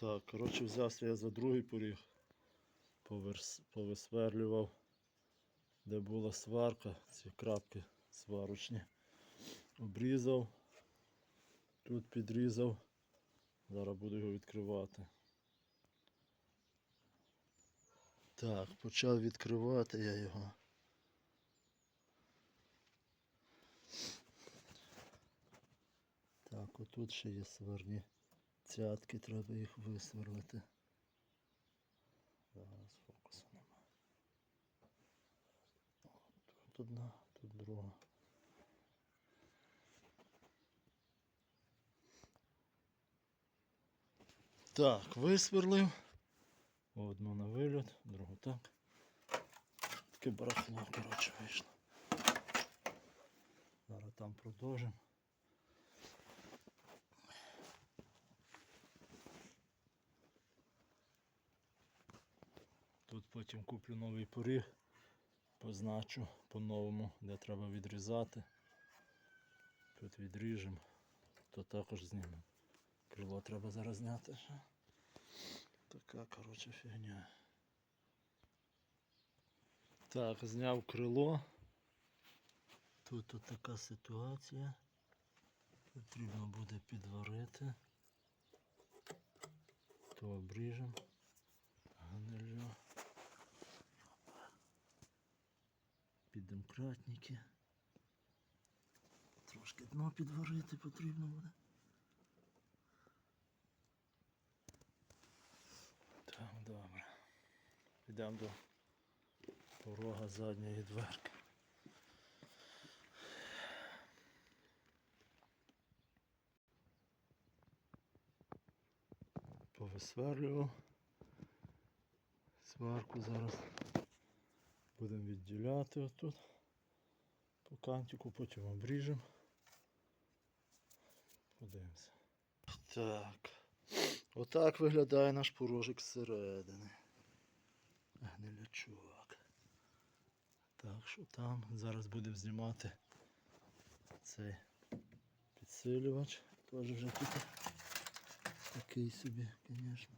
Так, коротше, взявся я за другий поріг, поверс, повисверлював, де була сварка, ці крапки сварочні. Обрізав, тут підрізав. Зараз буду його відкривати. Так, почав відкривати я його. Так, отут ще є сварні цятки, треба їх висверлити. Зараз фокусу немає. Тут одна, тут друга. Так, висверлив. Одну на вильот, другу так. Таке барахло, коротше, вийшло. Зараз там продовжимо. Тут потім куплю новий поріг, позначу по-новому, де треба відрізати. Тут відріжемо, то також знімемо. Крило треба зараз зняти. Така, коротше, фігня. Так, зняв крило. Тут от така ситуація. Потрібно буде підварити. То обріжемо. Піддемкратники. Трошки дно підварити потрібно буде. Так, добре. Йдемо до порога задньої дверки. Повисверлював. Сварку зараз будемо відділяти отут по кантику, потім обріжемо. Подивимося. Так. Отак виглядає наш порожик зсередини. Гнилячок. Так що там зараз будемо знімати цей підсилювач. Теж вже тут такий собі, звісно.